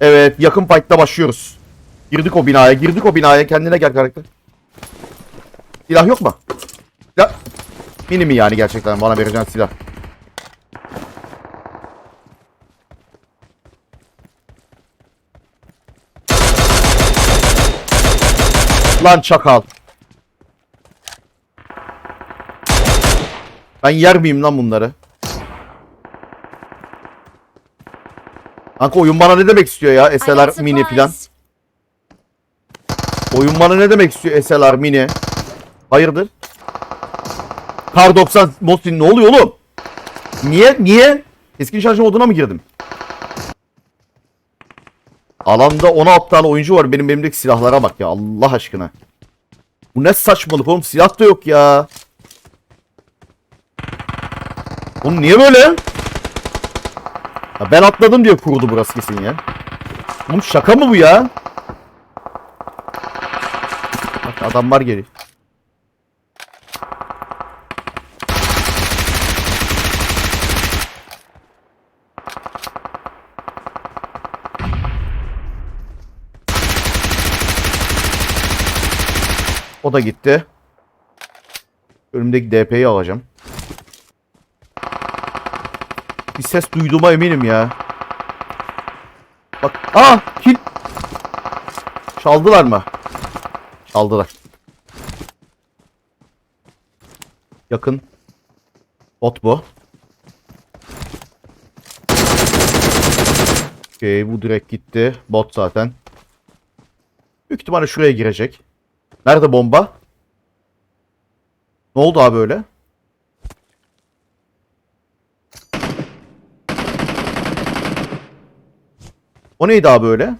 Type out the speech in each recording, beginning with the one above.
Evet yakın fight'ta başlıyoruz. Girdik o binaya girdik o binaya kendine gel karakter. Silah yok mu? Silah. Mini mi yani gerçekten bana vereceğin silah? Lan çakal. Ben yer miyim lan bunları? Kanka oyun bana ne demek istiyor ya? SLR mini supplies. Oyun bana ne demek istiyor SLR mini? Hayırdır? Kar 90 Mosin ne oluyor oğlum? Niye? Niye? Keskin şarjı moduna mı girdim? Alanda 16 tane oyuncu var. Benim elimdeki silahlara bak ya Allah aşkına. Bu ne saçmalık oğlum? Silah da yok ya. Oğlum niye böyle? Ya ben atladım diye kuruldu burası kesin ya. Oğlum şaka mı bu ya? Bak adam var geri. O da gitti. Önümdeki DP'yi alacağım. Bir ses duyduğuma eminim ya. Bak. Aa! Kill. Çaldılar mı? Çaldılar. Yakın. Bot bu. Okey bu direkt gitti. Bot zaten. Büyük ihtimalle şuraya girecek. Nerede bomba? Ne oldu abi öyle? O neydi abi öyle?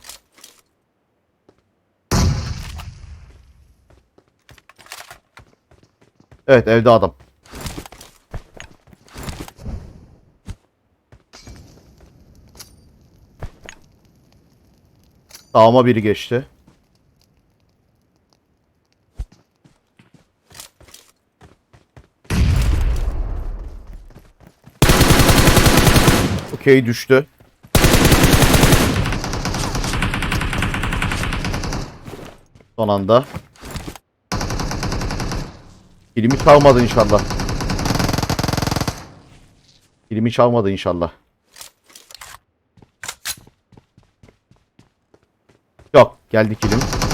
Evet evde adam. Sağıma biri geçti. Okey düştü. Son anda. Kilimi çalmadı inşallah. Kilimi çalmadı inşallah. Yok geldi kilim.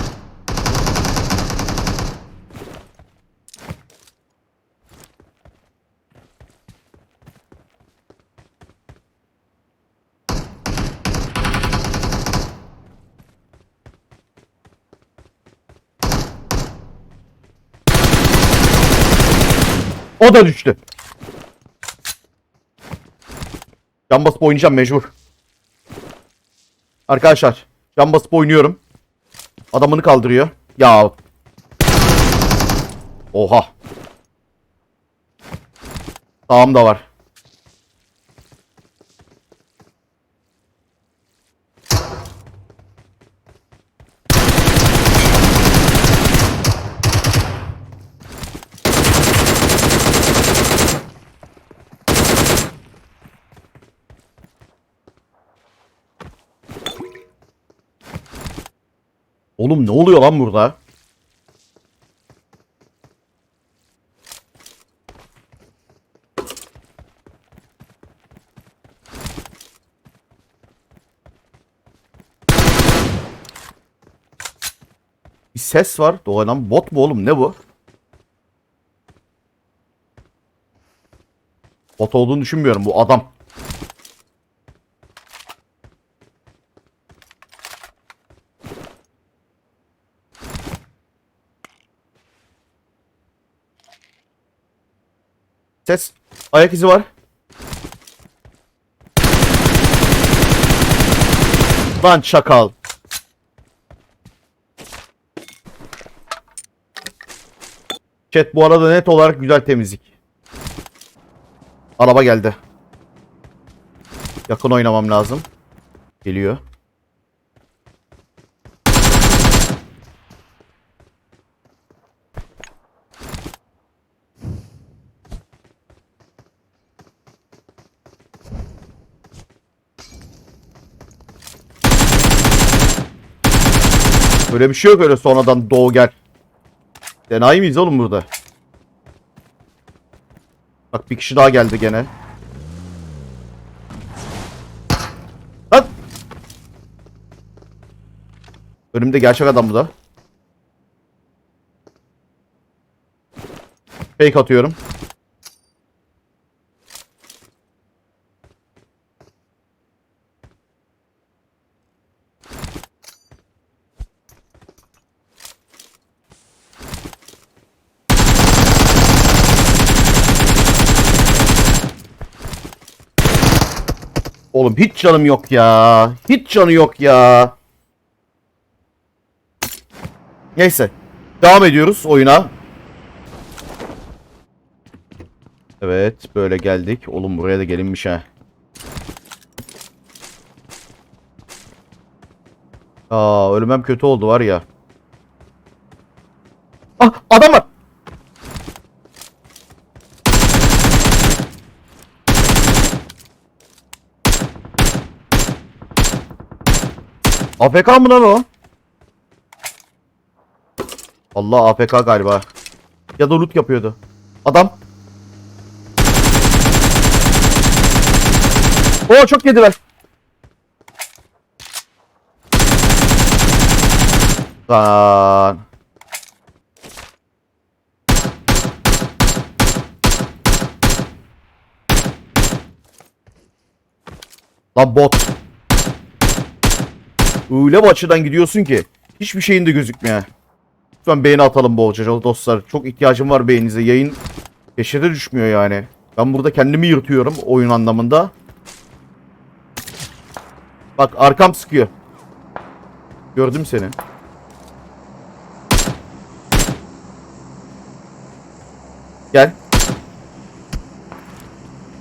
O da düştü. Can basıp oynayacağım mecbur. Arkadaşlar can basıp oynuyorum. Adamını kaldırıyor. Ya. Oha. Sağım da var. Oğlum ne oluyor lan burada? Bir ses var. Doğadan bot mu oğlum? Ne bu? Bot olduğunu düşünmüyorum. Bu adam. Ses. Ayak izi var. Lan çakal. Chat bu arada net olarak güzel temizlik. Araba geldi. Yakın oynamam lazım. Geliyor. Öyle bir şey yok öyle sonradan doğu gel. Denayi miyiz oğlum burada? Bak bir kişi daha geldi gene. Lan! Önümde gerçek adam bu da. Fake atıyorum. Oğlum hiç canım yok ya. Hiç canı yok ya. Neyse. Devam ediyoruz oyuna. Evet böyle geldik. Oğlum buraya da gelinmiş ha. Aa ölümem kötü oldu var ya. Ah adam var. AFK mı lan o? Allah AFK galiba. Ya da loot yapıyordu. Adam. Oo çok yediler. Lan. Lan bot. Öyle bir açıdan gidiyorsun ki hiçbir şeyin de gözükmüyor. Lütfen beğeni atalım bolca dostlar. Çok ihtiyacım var beğeninize. Yayın peşete düşmüyor yani. Ben burada kendimi yırtıyorum oyun anlamında. Bak arkam sıkıyor. Gördüm seni. Gel.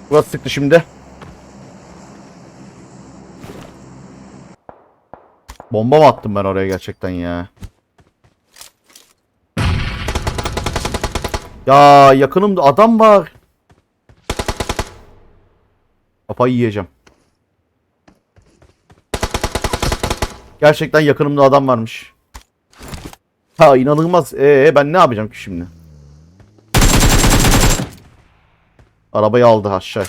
Burası sıktı şimdi. Bomba mı attım ben oraya gerçekten ya? Ya yakınımda adam var. Kafayı yiyeceğim. Gerçekten yakınımda adam varmış. Ha inanılmaz. Ee ben ne yapacağım ki şimdi? Arabayı aldı aşağı.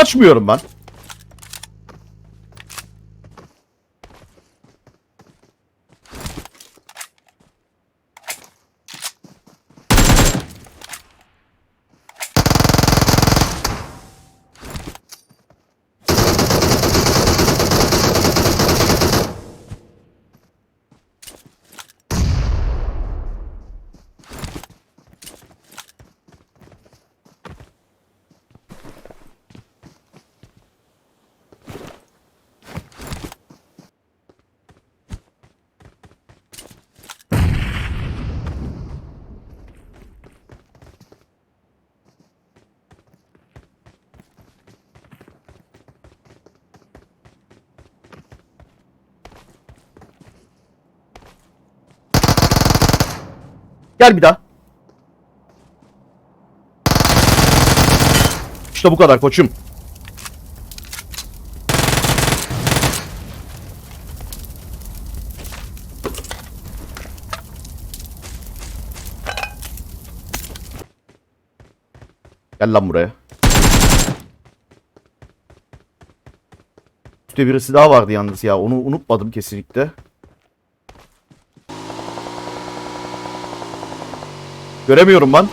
Kaçmıyorum ben. Gel bir daha. İşte bu kadar koçum. Gel lan buraya. Üstte birisi daha vardı yalnız ya. Onu unutmadım kesinlikle. Göremiyorum ben.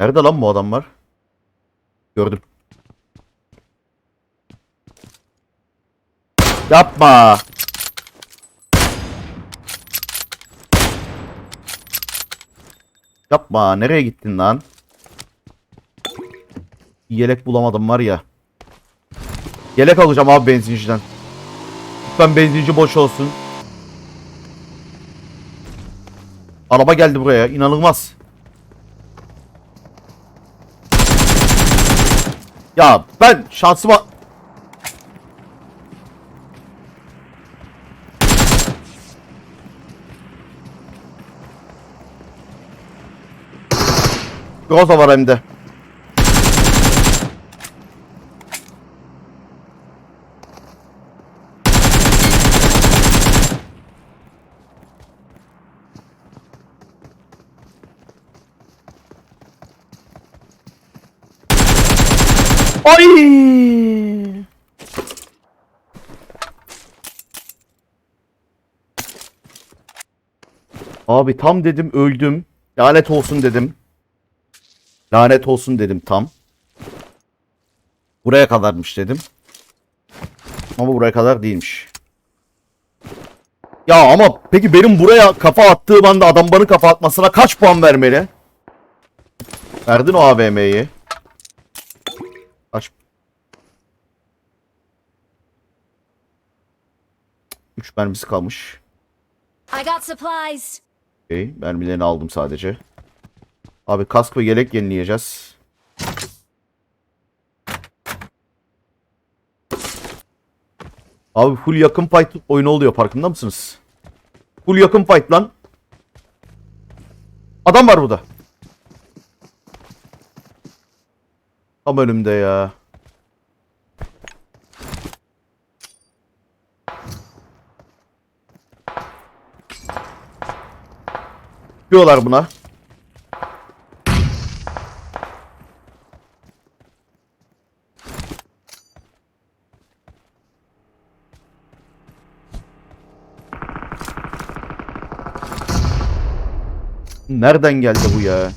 Nerede lan bu adamlar? Gördüm. Yapma. Yapma. Nereye gittin lan? Yelek bulamadım var ya. Yelek alacağım abi benzinciden. Lütfen benzinci boş olsun. Araba geldi buraya. inanılmaz. Ya ben şansıma... Groza var hem de. Ay! Abi tam dedim öldüm. Lanet olsun dedim. Lanet olsun dedim tam. Buraya kadarmış dedim. Ama buraya kadar değilmiş. Ya ama peki benim buraya kafa attığım anda adam bana kafa atmasına kaç puan vermeli? Verdin o AVM'yi. Kaç? 3 mermisi kalmış. I got supplies. Okey, mermilerini aldım sadece. Abi kask ve yelek yenileyeceğiz. Abi full yakın fight oyunu oluyor farkında mısınız? Full yakın fight lan. Adam var burada. Tam önümde ya. Diyorlar buna. Nereden geldi bu ya?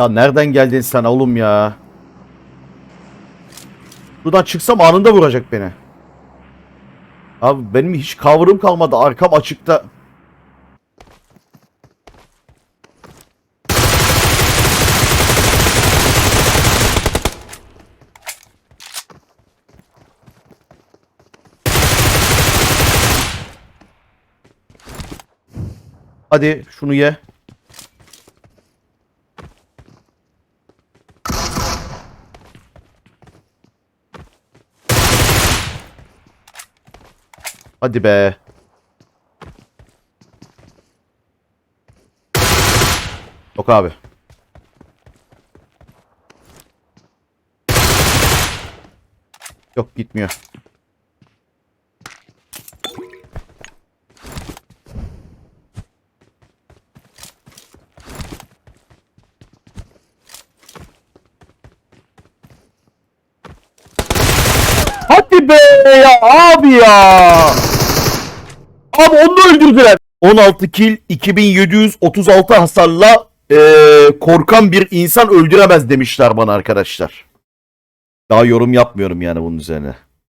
Ya nereden geldin sen oğlum ya? Buradan çıksam anında vuracak beni. Abi benim hiç cover'ım kalmadı. Arkam açıkta. Hadi şunu ye. Hadi be. Yok abi. Yok gitmiyor. Hadi be ya abi ya. Abi onu da öldürdüler. 16 kill 2736 hasarla eee, korkan bir insan öldüremez demişler bana arkadaşlar. Daha yorum yapmıyorum yani bunun üzerine.